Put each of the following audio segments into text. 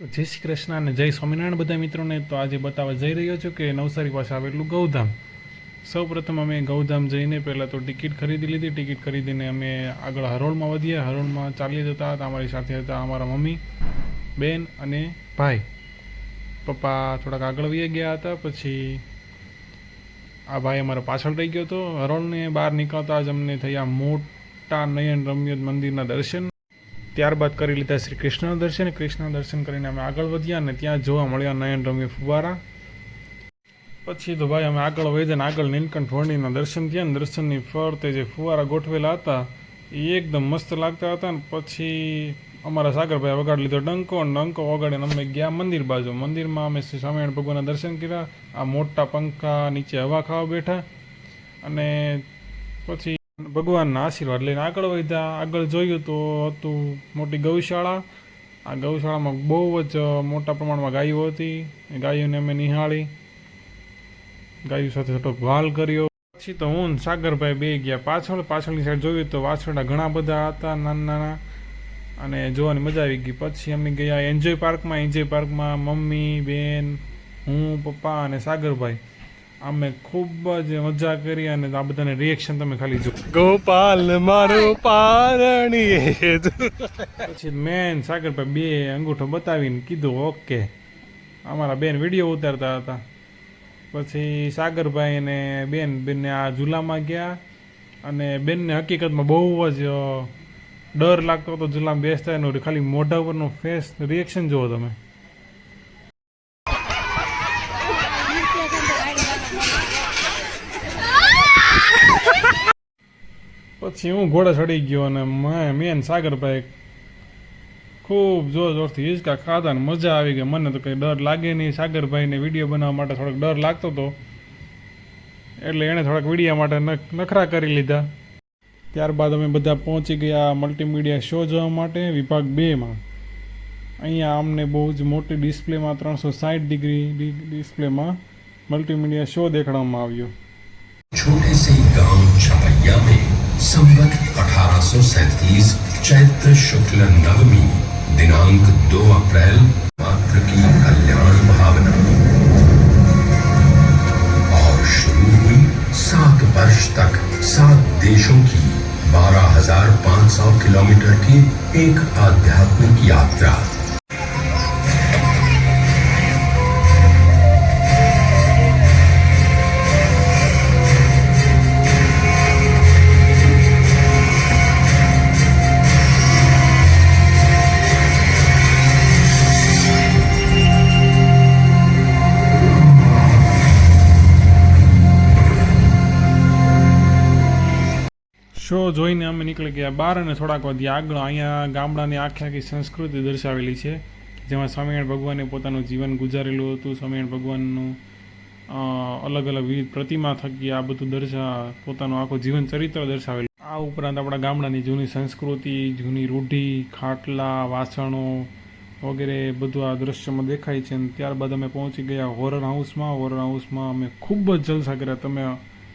તો જય શ્રી કૃષ્ણ અને જય સ્વામિનારાયણ બધા મિત્રોને. તો આજે બતાવવા જઈ રહ્યો છું કે નવસારી પાસે આવેલું ગૌધામ. સૌ પ્રથમ અમે ગૌધામ જઈને પહેલાં તો ટિકિટ ખરીદી લીધી. ટિકિટ ખરીદીને અમે આગળ હરોળમાં વધ્યા. હરોળમાં ચાલી જતા હતા, અમારી સાથે હતા અમારા મમ્મી, બેન અને ભાઈ. પપ્પા થોડાક આગળ વહી ગયા હતા, પછી આ ભાઈ અમારા પાછળ રહી ગયો હતો. હરોળને બહાર નીકળતા જ અમને થયા મોટા નયન રમ્ય મંદિરના દર્શન. ત્યારબાદ કરી લીધા શ્રી કૃષ્ણના દર્શન. કૃષ્ણ દર્શન કરીને અમે આગળ વધ્યા અને ત્યાં જોવા મળ્યા નયન રમ્ય ફુવારા. પછી તો ભાઈ અમે આગળ વધ્યા ને આગળ નીલકંઠ વર્ણિના દર્શન થયા ને દર્શનની ફરતે જે ફુવારા ગોઠવેલા હતા, એ એકદમ મસ્ત લાગતા હતા. ને પછી અમારા સાગરભાઈ વગાડી લીધો ડંકો અને ડંકો વગાડીને અમે ગયા મંદિર બાજુ. મંદિરમાં અમે શ્રી સ્વામિનારાયણ ભગવાનના દર્શન કર્યા. આ મોટા પંખા, નીચે હવા ખાવા બેઠા. અને પછી ભગવાનના આશીર્વાદ લઈને આગળ વધ્યા. આગળ જોયું તો હતું મોટી ગૌશાળા. આ ગૌશાળામાં બહુ જ મોટા પ્રમાણમાં ગાયો હતી. ગાયોને અમે નિહાળી. ગાયો સાથે થોડોક વાલ કર્યો. પછી તો હું સાગરભાઈ બે ગયા. પાછળ, પાછળની સાઈડ જોયું તો વાછરડા ઘણા બધા હતા નાના નાના અને જોવાની મજા આવી ગઈ. પછી અમે ગયા એન્જોય પાર્કમાં એન્જોય પાર્કમાં મમ્મી, બેન, હું, પપ્પા અને સાગરભાઈ. અમે ખૂબ જ મજા કરી અને આ બધાને રિએક્શન તમે ખાલી જો. ગોપાલ મારો પારણી પછી મેન સાગરભાઈ બે અંગૂઠો બતાવીને કીધું ઓકે. અમારા બેન વીડિયો ઉતારતા હતા. પછી સાગરભાઈ અને બેન બેનને આ ઝૂલામાં ગયા અને બેનને હકીકતમાં બહુ જ ડર લાગતો હતો ઝૂલામાં બેસતા એનું ખાલી મોઢા ઉપરનો ફેસ રિએક્શન જુઓ તમે. પછી હું ઘોડે ચડી ગયો અને મેં મેન સાગરભાઈ ખૂબ જોર જોરથી હિંચકા ખાધા ને મજા આવી ગઈ મને તો કંઈ ડર લાગે નહીં સાગરભાઈને વિડીયો બનાવવા માટે થોડોક ડર લાગતો હતો એટલે એણે થોડાક વિડીયો માટે નખ- નખરા કરી લીધા ત્યારબાદ અમે બધા પહોંચી ગયા મલ્ટીમીડિયા શો જોવા માટે વિભાગ બેમાં અહીંયા અમને બહુ જ મોટી ડિસ્પ્લેમાં ત્રણસો સાઠ ડિગ્રી ડિસ્પ્લેમાં મલ્ટીમીડિયા શો દેખાડવામાં આવ્યો छोटे से गांव छपैया में संवत 1837 चैत्र शुक्ल नवमी दिनांक 2 अप्रैल मात्र की कल्याण भावना। और शुरू हुई सात वर्ष तक सात देशों की 12,500 किलोमीटर की एक आध्यात्मिक यात्रा। શો જોઈને અમે નીકળી ગયા બહાર અને થોડાક વધ્યા આગળ અહીંયા ગામડાની આખી આખી સંસ્કૃતિ દર્શાવેલી છે. જેમાં સ્વામિનારાયણ ભગવાને પોતાનું જીવન ગુજારેલું હતું. સ્વામિનારાયણ ભગવાનનું અલગ અલગ વિવિધ પ્રતિમા થકી આ બધું દર્શા, પોતાનું આખું જીવન ચરિત્ર દર્શાવેલું. આ ઉપરાંત આપણા ગામડાની જૂની સંસ્કૃતિ, જૂની રૂઢિ, ખાટલા, વાસણો વગેરે બધું આ દ્રશ્યમાં દેખાય છે. અને ત્યારબાદ અમે પહોંચી ગયા હોરર હાઉસમાં. હોરર હાઉસમાં અમે ખૂબ જ જલસા કર્યા. તમે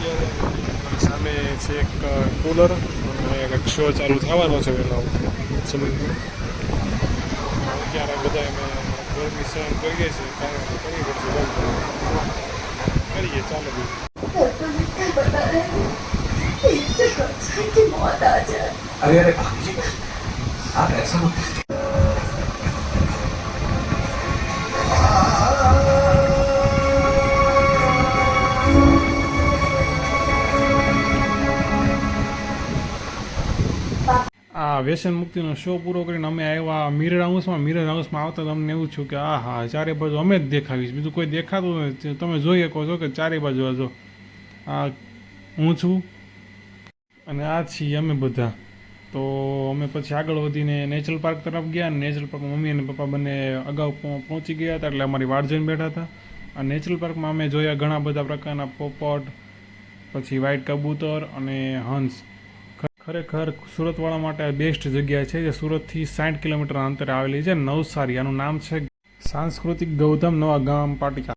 અત્યારે સામે છે એક કુલર અને એક શો ચાલુ થવાનો છે વહેલા સમયમાં અત્યારે બધા અમે ગરમી સહન કરીએ છીએ, કારણ કે કરવી પડશે કરીએ, ચાલો અરે અરે આ ऐसा વ્યસન મુક્તિનો શો પૂરો કરીને અમે આવ્યા. મિરર હાઉસમાં મિરર હાઉસમાં આવતા તમને એવું છું કે આ હા ચારે બાજુ અમે જ દેખાવીશ બીજું કોઈ દેખાતું નથી. તમે જોઈ શકો છો કે ચારે બાજુ આજો આ હું છું અને આ છીએ અમે બધા. તો અમે પછી આગળ વધીને નેચરલ પાર્ક તરફ ગયા નેચરલ પાર્કમાં મમ્મી અને પપ્પા બંને અગાઉ પહોંચી ગયા હતા એટલે અમારી વાડ જઈને બેઠા હતા. આ નેચરલ પાર્કમાં અમે જોયા ઘણા બધા પ્રકારના પોપટ, પછી વ્હાઇટ કબૂતર અને હંસ. ખરેખર સુરતવાળા માટે આ બેસ્ટ જગ્યા છે જે સુરતથી સાઠ કિલોમીટર અંતરે આવેલી છે નવસારી. આનું નામ છે સાંસ્કૃતિક ગૌતમ નવા ગામ પાટિકા.